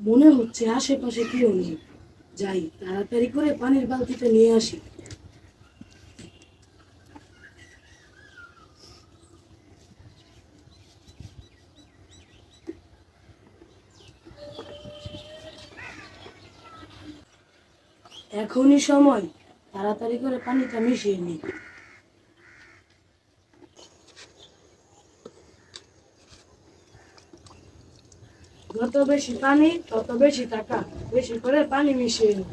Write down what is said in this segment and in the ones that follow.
মনে হচ্ছে আশেপাশে কেউ নেই। যাই, তাড়াতাড়ি করে পানির বালতিটা নিয়ে আসি। এখনই সময়। তাড়াতাড়ি করে পানিটা মিশিয়ে নিই। যত বেশি পানি, তত বেশি টাকা। বেশি করে পানি মিশিয়ে নিই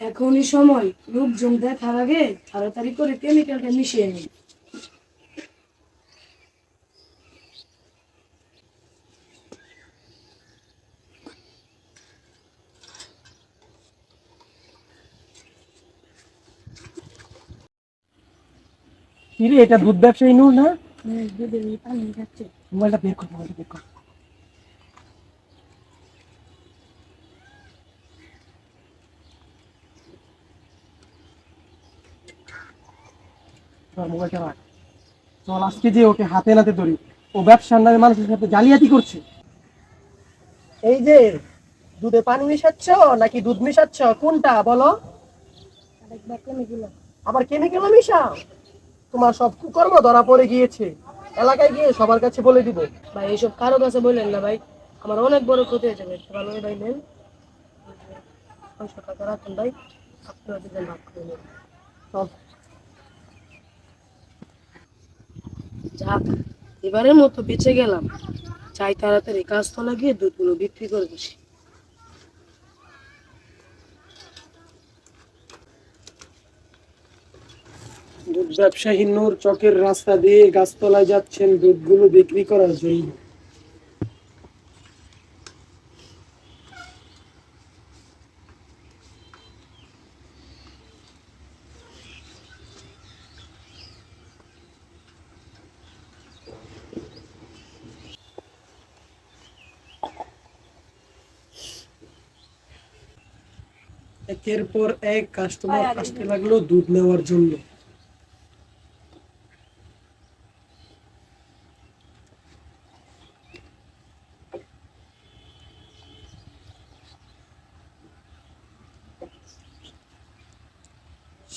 এখনই সময়। লোকজন দেখার আগে তাড়াতাড়ি করে কেমিক্যালটা মিশিয়ে নিই কিরে এটা দুধ ব্যবসায়ী নূর না? দুধের পানি যাচ্ছে মোবাইলটা বের কর মোবাইলটা বের কর। মোবাইলটা রাখ। চল আজকে যে ওকে হাতে নাতে ধরি ও ব্যবসার নামে মানুষের সাথে জালিয়াতি করছে। এই যে দুধে পানি মিশাচ্ছ নাকি দুধ মিশাচ্ছ? কোনটা বলো? আবার কেমিক্যাল মিশাও? তোমার সব কুকর্ম ধরা পড়ে গিয়েছে। এলাকায় গিয়ে সবার কাছে বলে দিব। ভাই, এইসব কারও কাছে বললেন না ভাই। আমার অনেক বড় ক্ষতি হয়ে যাবে ভালো ভাই নেন। রাখুন ভাই। যাক, এবারের মতো বেঁচে গেলাম। চাই তাড়াতাড়ি গাছতলা গিয়ে দুধগুলো বিক্রি করে বসি। দুধ ব্যবসায়ী নূর চকের রাস্তা দিয়ে গাছতলায় যাচ্ছেন দুধগুলো বিক্রি করার জন্য। একের পর এক কাস্টমার আসতে লাগল দুধ নেওয়ার জন্য।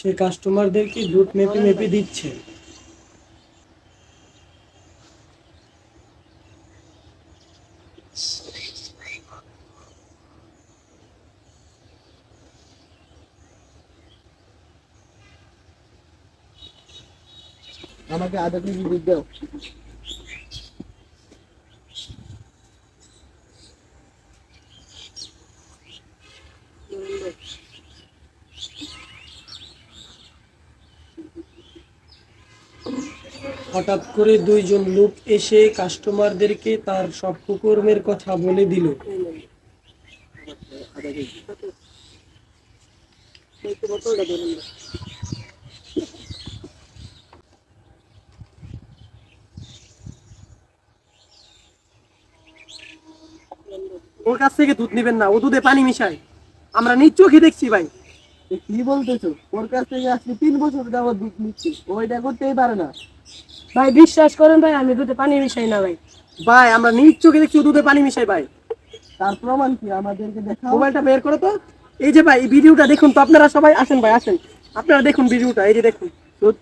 সে কাস্টমারদেরকে দুধ মেপে মেপে দিচ্ছে। আমাকে আধা কেজি দুধ দাও। হঠাৎ করে দুইজন লোক এসে কাস্টমারদেরকে তার সব কুকর্মের কথা বলে দিল। ওর কাছ থেকে দুধ নেবেন না ও দুধে পানি মিশায়। আমরা নিজ চোখে দেখছি ভাই। কি বলতেছো? ওর কাছ থেকে আজকে তিন বছর যাবত দুধ নিচ্ছি ওইটা করতেই পারে না। ভাই বিশ্বাস করেন ভাই আমি দুধে পানি মিশাই না ভাই। ভাই আমরা নিজ চোখে দেখছি দুধে পানি মিশাই ভাই। তার প্রমাণ কি? আমাদেরকে দেখাও। মোবাইলটা বের করো তো। এই যে ভাই এই ভিডিওটা দেখুন তো আপনারা সবাই আসেন ভাই আসেন। আপনারা দেখুন ভিডিওটা এই যে দেখুন।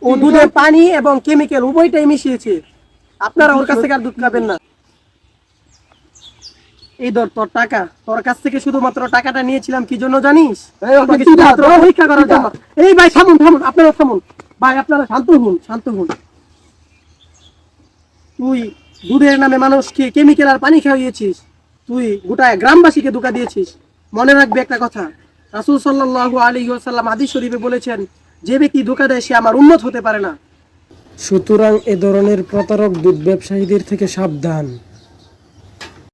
ও দুধে পানি এবং কেমিক্যাল উভয়টাই মিশিয়েছে। আপনারা ওর কাছ থেকে আর দুধ খাবেন না। এই ধর তোর টাকা। তোর কাছ থেকে শুধুমাত্র টাকাটা নিয়েছিলাম কি জন্য জানিস? পরীক্ষা করার জন্য। এই ভাই থামুন থামুন আপনারা থামুন। ভাই আপনারা শান্ত হন শান্ত হন। তুই দুধের নামে মানুষকে কেমিক্যাল আর পানি খাইয়েছিস, তুই গোটায় গ্রামবাসীকে ধোকা দিয়েছিস। মনে রাখবে একটা কথা, রাসুল সাল্লাহ আলী সাল্লাম আদি শরীফে বলেছেন, যে ব্যক্তি ধোকা দেয়, সে আমার উন্নত হতে পারে না। সুতরাং এ ধরনের প্রতারক দুধ ব্যবসায়ীদের থেকে সাবধান।